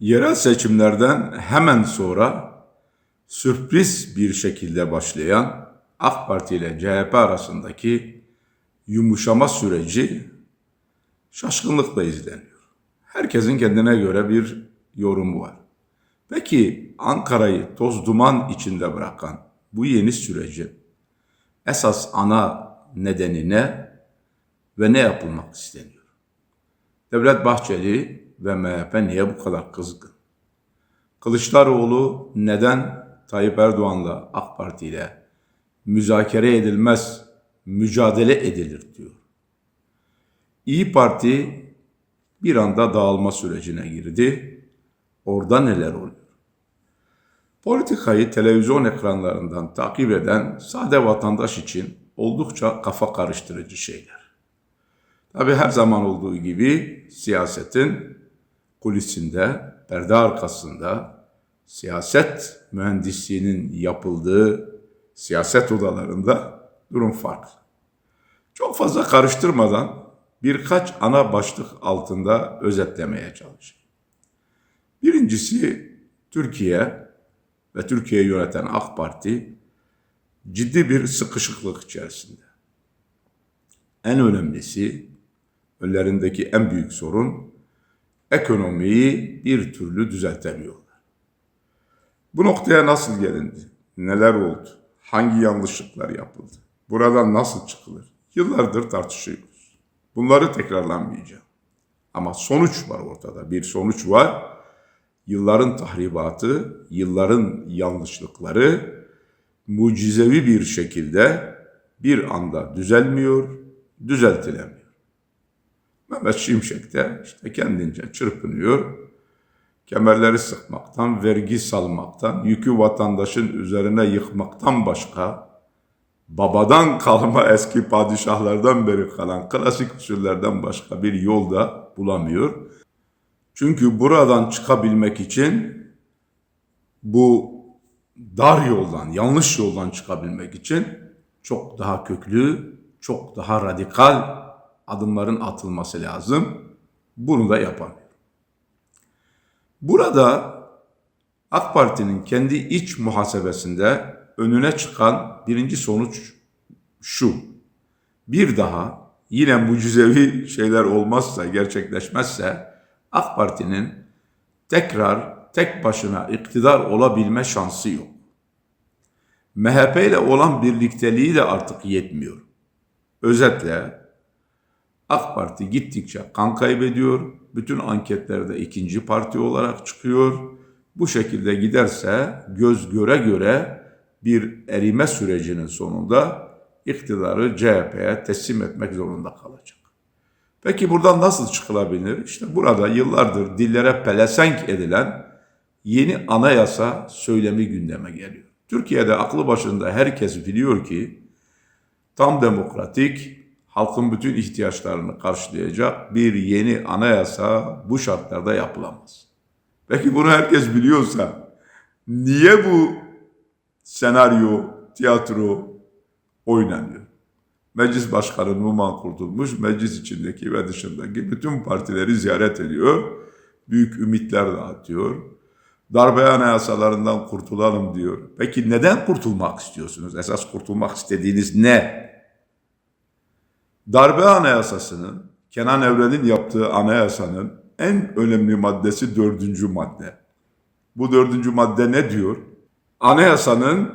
Yerel seçimlerden hemen sonra sürpriz bir şekilde başlayan AK Parti ile CHP arasındaki yumuşama süreci şaşkınlıkla izleniyor. Herkesin kendine göre bir yorumu var. Peki Ankara'yı toz duman içinde bırakan bu yeni sürecin esas ana nedeni ne ve ne yapılmak isteniyor? Devlet Bahçeli ve MHP niye bu kadar kızgın? Kılıçdaroğlu neden Tayyip Erdoğan'la AK Parti ile müzakere edilmez, mücadele edilir diyor. İyi Parti bir anda dağılma sürecine girdi. Orada neler oluyor? Politikayı televizyon ekranlarından takip eden sade vatandaş için oldukça kafa karıştırıcı şeyler. Tabi her zaman olduğu gibi siyasetin kulisinde, perde arkasında siyaset mühendisliğinin yapıldığı siyaset odalarında durum farklı. Çok fazla karıştırmadan birkaç ana başlık altında özetlemeye çalışayım. Birincisi Türkiye ve Türkiye'yi yöneten AK Parti ciddi bir sıkışıklık içerisinde. En önemlisi önlerindeki en büyük sorun ekonomiyi bir türlü düzeltemiyorlar. Bu noktaya nasıl gelindi? Neler oldu? Hangi yanlışlıklar yapıldı? Buradan nasıl çıkılır? Yıllardır tartışıyoruz. Bunları tekrarlanmayacağım. Ama sonuç var ortada. Bir sonuç var. Yılların tahribatı, yılların yanlışlıkları mucizevi bir şekilde bir anda düzelmiyor, düzeltilemiyor. Mehmet Şimşek de işte kendince çırpınıyor. Kemerleri sıkmaktan, vergi salmaktan, yükü vatandaşın üzerine yıkmaktan başka babadan kalma eski padişahlardan beri kalan klasik usullerden başka bir yol da bulamıyor. Çünkü buradan çıkabilmek için bu dar yoldan, yanlış yoldan çıkabilmek için çok daha köklü, çok daha radikal adımların atılması lazım. Bunu da yapamıyor. Burada AK Parti'nin kendi iç muhasebesinde önüne çıkan birinci sonuç şu. Bir daha yine mucizevi şeyler olmazsa, gerçekleşmezse AK Parti'nin tekrar tek başına iktidar olabilme şansı yok. MHP ile olan birlikteliği de artık yetmiyor. Özetle AK Parti gittikçe kan kaybediyor. Bütün anketlerde ikinci parti olarak çıkıyor. Bu şekilde giderse göz göre göre bir erime sürecinin sonunda iktidarı CHP'ye teslim etmek zorunda kalacak. Peki buradan nasıl çıkılabilir? İşte burada yıllardır dillere pelesenk edilen yeni anayasa söylemi gündeme geliyor. Türkiye'de aklı başında herkes biliyor ki tam demokratik, halkın bütün ihtiyaçlarını karşılayacak bir yeni anayasa bu şartlarda yapılamaz. Peki bunu herkes biliyorsa niye bu senaryo, tiyatro oynanıyor? Meclis Başkanı Numan Kurtulmuş meclis içindeki ve dışındaki bütün partileri ziyaret ediyor. Büyük ümitler dağıtıyor. Darbe anayasalarından kurtulalım diyor. Peki neden kurtulmak istiyorsunuz? Esas kurtulmak istediğiniz ne? Darbe anayasasının, Kenan Evren'in yaptığı anayasanın en önemli maddesi dördüncü madde. Bu dördüncü madde ne diyor? Anayasanın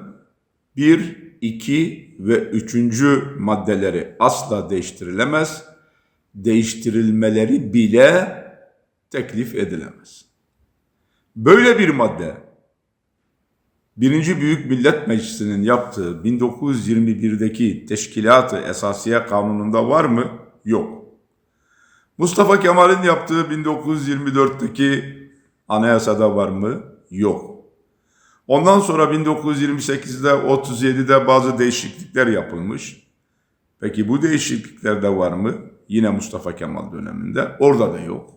bir, iki ve üçüncü maddeleri asla değiştirilemez. Değiştirilmeleri bile teklif edilemez. Böyle bir madde Birinci Büyük Millet Meclisi'nin yaptığı 1921'deki Teşkilat-ı Esasiye Kanunu'nda var mı? Yok. Mustafa Kemal'in yaptığı 1924'teki anayasada var mı? Yok. Ondan sonra 1928'de 37'de bazı değişiklikler yapılmış. Peki bu değişiklikler de var mı? Yine Mustafa Kemal döneminde. Orada da yok.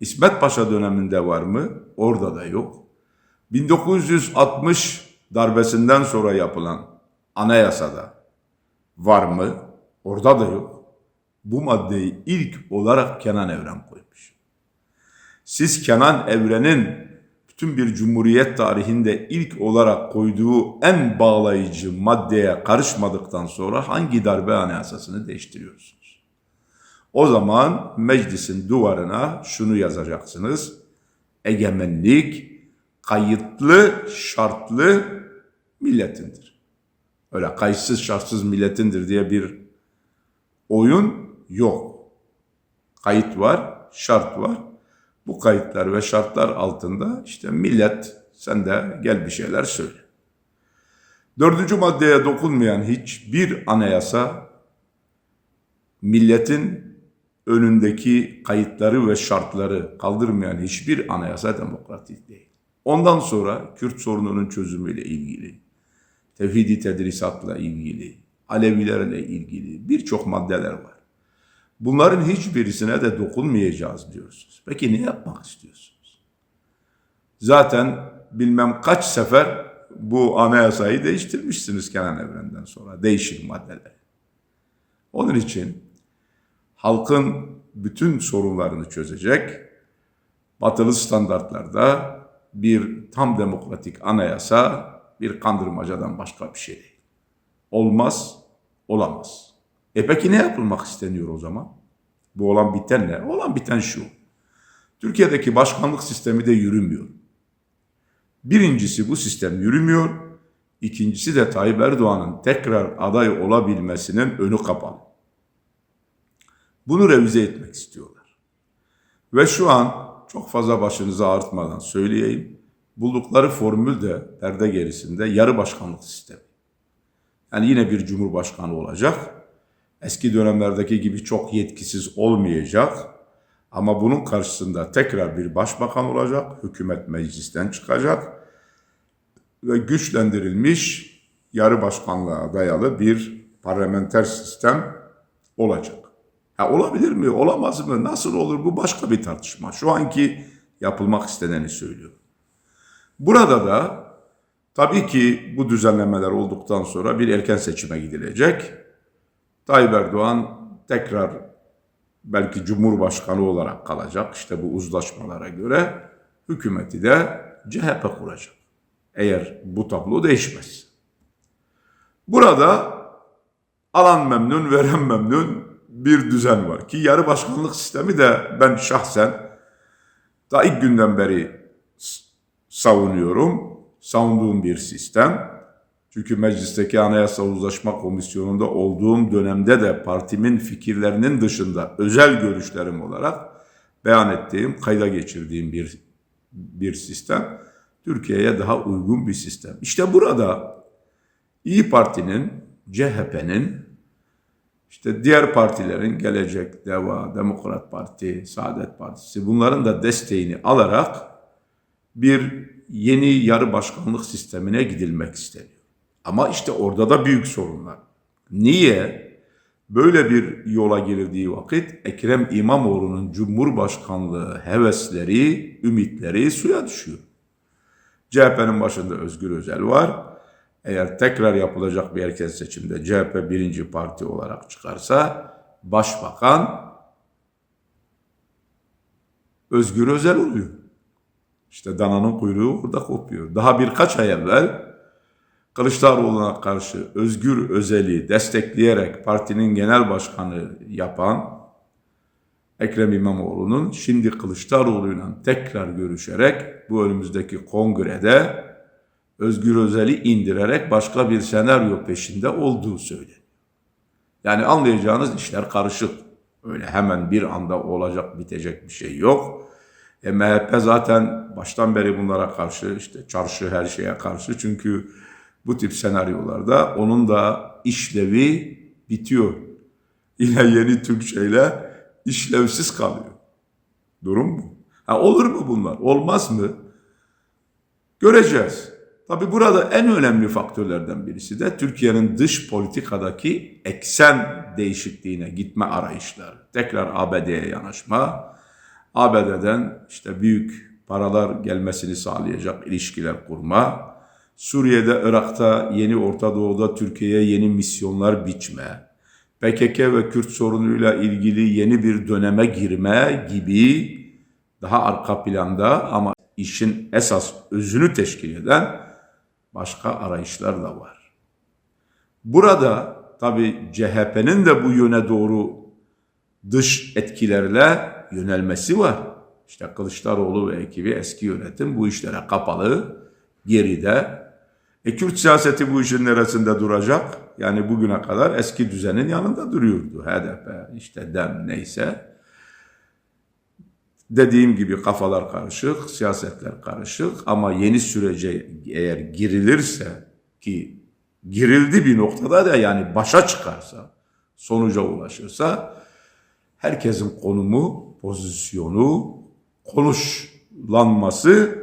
İsmet Paşa döneminde var mı? Orada da yok. 1960 darbesinden sonra yapılan anayasada var mı? Orada da yok. Bu maddeyi ilk olarak Kenan Evren koymuş. Siz Kenan Evren'in bütün bir cumhuriyet tarihinde ilk olarak koyduğu en bağlayıcı maddeye karışmadıktan sonra hangi darbe anayasasını değiştiriyorsunuz? O zaman meclisin duvarına şunu yazacaksınız. Egemenlik kayıtlı şartlı milletindir. Öyle kayıtsız şartsız milletindir diye bir oyun yok. Kayıt var, şart var. Bu kayıtlar ve şartlar altında işte millet sen de gel bir şeyler söyle. Dördüncü maddeye dokunmayan hiçbir anayasa milletin önündeki kayıtları ve şartları kaldırmayan hiçbir anayasa demokratik değil. Ondan sonra Kürt sorununun çözümüyle ilgili, tevhidi tedrisatla ilgili, Alevilerle ilgili birçok maddeler var. Bunların hiçbirisine de dokunmayacağız diyorsunuz. Peki ne yapmak istiyorsunuz? Zaten bilmem kaç sefer bu anayasayı değiştirmişsiniz Kenan Evren'den sonra. Değişik maddeler. Onun için halkın bütün sorunlarını çözecek batılı standartlarda bir tam demokratik anayasa bir kandırmacadan başka bir şey değil. Olmaz, olamaz. E peki ne yapılmak isteniyor o zaman? Bu olan biten ne? Olan biten şu. Türkiye'deki başkanlık sistemi de yürümüyor. Birincisi bu sistem yürümüyor. İkincisi de Tayyip Erdoğan'ın tekrar aday olabilmesinin önü kapalı. Bunu revize etmek istiyorlar. Ve şu an çok fazla başınızı ağrıtmadan söyleyeyim. Buldukları formül de perde gerisinde yarı başkanlık sistemi. Yani yine bir cumhurbaşkanı olacak. Eski dönemlerdeki gibi çok yetkisiz olmayacak. Ama bunun karşısında tekrar bir başbakan olacak. Hükümet meclisten çıkacak. Ve güçlendirilmiş yarı başkanlığa dayalı bir parlamenter sistem olacak. Ha, olabilir mi, olamaz mı, nasıl olur bu başka bir tartışma. Şu anki yapılmak isteneni söylüyor. Burada da tabii ki bu düzenlemeler olduktan sonra bir erken seçime gidilecek. Tayyip Erdoğan tekrar belki Cumhurbaşkanı olarak kalacak işte bu uzlaşmalara göre hükümeti de CHP kuracak. Eğer bu tablo değişmez. Burada alan memnun, veren memnun bir düzen var ki yarı başkanlık sistemi de ben şahsen daha ilk günden beri savunuyorum. Savunduğum bir sistem. Çünkü meclisteki Anayasa Uzlaşma Komisyonu'nda olduğum dönemde de partimin fikirlerinin dışında özel görüşlerim olarak beyan ettiğim, kayda geçirdiğim bir bir sistem. Türkiye'ye daha uygun bir sistem. İşte burada İyi Parti'nin, CHP'nin, işte diğer partilerin Gelecek, Deva, Demokrat Parti, Saadet Partisi bunların da desteğini alarak bir yeni yarı başkanlık sistemine gidilmek isteniyor. Ama işte orada da büyük sorunlar. Niye? Böyle bir yola girildiği vakit Ekrem İmamoğlu'nun Cumhurbaşkanlığı hevesleri, ümitleri suya düşüyor. CHP'nin başında Özgür Özel var. Eğer tekrar yapılacak bir erken seçimde CHP birinci parti olarak çıkarsa başbakan Özgür Özel oluyor. İşte dananın kuyruğu orada kopuyor. Daha birkaç ay evvel Kılıçdaroğlu'na karşı Özgür Özel'i destekleyerek partinin genel başkanı yapan Ekrem İmamoğlu'nun şimdi Kılıçdaroğlu'yla tekrar görüşerek bu önümüzdeki kongrede Özgür Özel'i indirerek başka bir senaryo peşinde olduğu söyleniyor. Yani anlayacağınız işler karışık. Öyle hemen bir anda olacak bitecek bir şey yok. E, MHP zaten baştan beri bunlara karşı işte çarşı her şeye karşı çünkü bu tip senaryolarda onun da işlevi bitiyor. Yine yeni Türkçeyle işlevsiz kalıyor. Durum bu. Ha, olur mu bunlar? Olmaz mı? Göreceğiz. Tabi burada en önemli faktörlerden birisi de Türkiye'nin dış politikadaki eksen değişikliğine gitme arayışları. Tekrar ABD'ye yanaşma, ABD'den işte büyük paralar gelmesini sağlayacak ilişkiler kurma, Suriye'de, Irak'ta, Yeni Orta Doğu'da Türkiye'ye yeni misyonlar biçme, PKK ve Kürt sorunuyla ilgili yeni bir döneme girme gibi daha arka planda ama işin esas özünü teşkil eden başka arayışlar da var. Burada tabi CHP'nin de bu yöne doğru dış etkilerle yönelmesi var. İşte Kılıçdaroğlu ve ekibi eski yönetim bu işlere kapalı, geride. E Kürt siyaseti bu işin neresinde duracak? Yani bugüne kadar eski düzenin yanında duruyordu. HDP, işte DEM neyse. Dediğim gibi kafalar karışık, siyasetler karışık ama yeni sürece eğer girilirse ki girildi bir noktada da yani başa çıkarsa, sonuca ulaşırsa herkesin konumu, pozisyonu, konuşlanması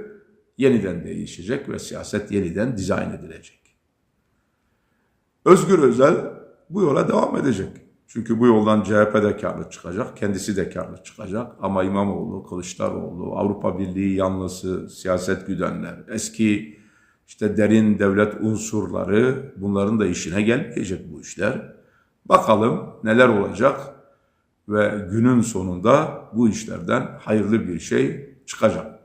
yeniden değişecek ve siyaset yeniden dizayn edilecek. Özgür Özel bu yola devam edecek. Çünkü bu yoldan CHP de karlı çıkacak, kendisi de karlı çıkacak. Ama İmamoğlu, Kılıçdaroğlu, Avrupa Birliği yanlısı, siyaset güdenler, eski işte derin devlet unsurları bunların da işine gelmeyecek bu işler. Bakalım neler olacak ve günün sonunda bu işlerden hayırlı bir şey çıkacak.